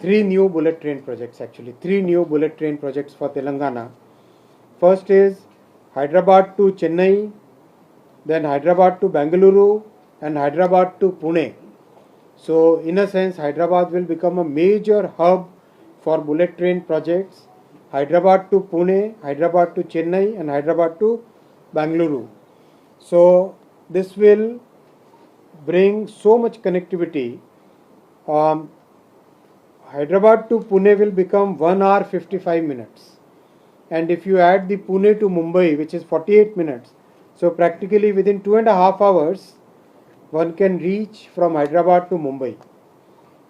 three new bullet train projects actually, three new bullet train projects for Telangana. First is Hyderabad to Chennai, then Hyderabad to Bangalore, and Hyderabad to Pune. So, in a sense, Hyderabad will become a major hub for bullet train projects. Hyderabad to Pune, Hyderabad to Chennai, and Hyderabad to Bangalore. So, this will bring so much connectivity. Um, Hyderabad to Pune will become 1 hour 55 minutes. And if you add the Pune to Mumbai, which is 48 minutes, so practically within two and a half hours, one can reach from Hyderabad to Mumbai.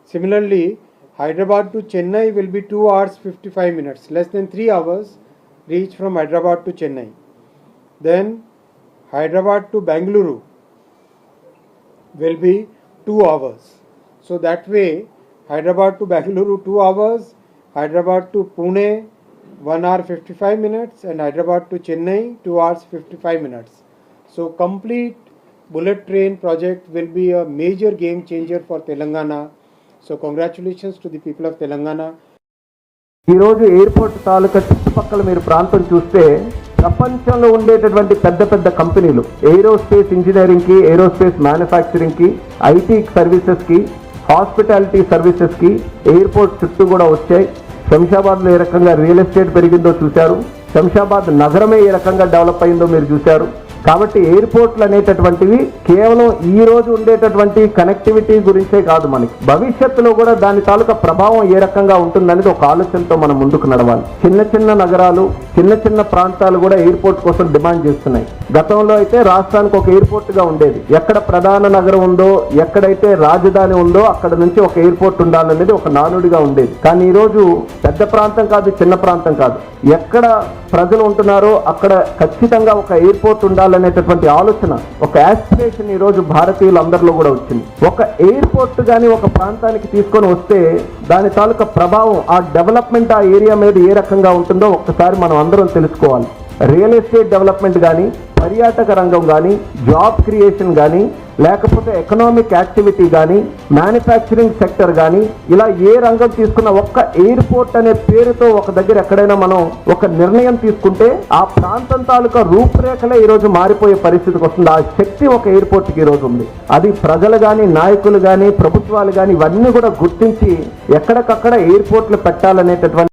Similarly, Hyderabad to Chennai will be 2 hours 55 minutes, less than 3 hours, reach from Hyderabad to Chennai. Then Hyderabad to Bangalore will be 2 hours. So that way, Hyderabad to Bangalore 2 hours, Hyderabad to Pune 1 hour 55 minutes, and Hyderabad to Chennai 2 hours 55 minutes. So complete bullet train project will be a major game changer for Telangana. So congratulations to the people of Telangana. ఈరోజు airport తాలూకా చుట్టుపక్కల మీరు ప్రాంతం చూస్తే ప్రపంచంలో ఉండేటటువంటి పెద్ద పెద్ద కంపెనీలు ఏరోస్పేస్ ఇంజనీరింగ్కి ఏరోస్పేస్ మ్యానుఫ్యాక్చరింగ్కి ఐటీ సర్వీసెస్కి హాస్పిటాలిటీ సర్వీసెస్కి ఎయిర్పోర్ట్ చుట్టూ కూడా వచ్చాయి. శంషాబాద్లో ఏ రకంగా రియల్ ఎస్టేట్ పెరిగిందో చూశారు. శంషాబాద్ నగరమే ఏ రకంగా డెవలప్ అయిందో మీరు చూశారు. కాబట్టి ఎయిర్పోర్ట్లు అనేటటువంటివి కేవలం ఈ రోజు ఉండేటటువంటి కనెక్టివిటీ గురించే కాదు మనకి. భవిష్యత్తులో కూడా దాని తాలూకా ప్రభావం ఏ రకంగా ఉంటుందనేది ఒక ఆలోచనతో మనం ముందుకు నడవాలి. చిన్న చిన్న నగరాలు చిన్న చిన్న ప్రాంతాలు కూడా ఎయిర్పోర్ట్ కోసం డిమాండ్ చేస్తున్నాయి. గతంలో అయితే రాష్ట్రానికి ఒక ఎయిర్పోర్ట్గా ఉండేది. ఎక్కడ ప్రధాన నగరం ఉందో ఎక్కడైతే రాజధాని ఉందో అక్కడ నుంచి ఒక ఎయిర్పోర్ట్ ఉండాలనేది ఒక నానుడిగా ఉండేది. కానీ ఈరోజు పెద్ద ప్రాంతం కాదు చిన్న ప్రాంతం కాదు. ఎక్కడ ప్రజలు ఉంటున్నారో అక్కడ ఖచ్చితంగా ఒక ఎయిర్పోర్ట్ ఉండాలనేటటువంటి ఆలోచన ఒక యాస్పిరేషన్ ఈ రోజు భారతీయులందరిలో కూడా వచ్చింది. ఒక ఎయిర్పోర్ట్ కానీ ఒక ప్రాంతానికి తీసుకొని వస్తే దాని తాలూకా ప్రభావం ఆ డెవలప్మెంట్ ఆ ఏరియా మీద ఏ రకంగా ఉంటుందో ఒక్కసారి మనం అందరం తెలుసుకోవాలి. రియల్ ఎస్టేట్ డెవలప్మెంట్ కానీ పర్యాటక రంగం కానీ జాబ్ క్రియేషన్ కానీ లేకపోతే ఎకనామిక్ యాక్టివిటీ కానీ మ్యానుఫ్యాక్చరింగ్ సెక్టర్ కానీ ఇలా ఏ రంగం తీసుకున్న ఒక్క ఎయిర్పోర్ట్ అనే పేరుతో ఒక దగ్గర ఎక్కడైనా మనం ఒక నిర్ణయం తీసుకుంటే ఆ ప్రాంతం తాలూకా రూపురేఖలే ఈరోజు మారిపోయే పరిస్థితికి వస్తుంది. ఆ శక్తి ఒక ఎయిర్పోర్ట్కి ఈరోజు ఉంది. అది ప్రజలు కానీ నాయకులు కానీ ప్రభుత్వాలు కానీ ఇవన్నీ కూడా గుర్తించి ఎక్కడికక్కడ ఎయిర్పోర్ట్లు పెట్టాలనేటటువంటి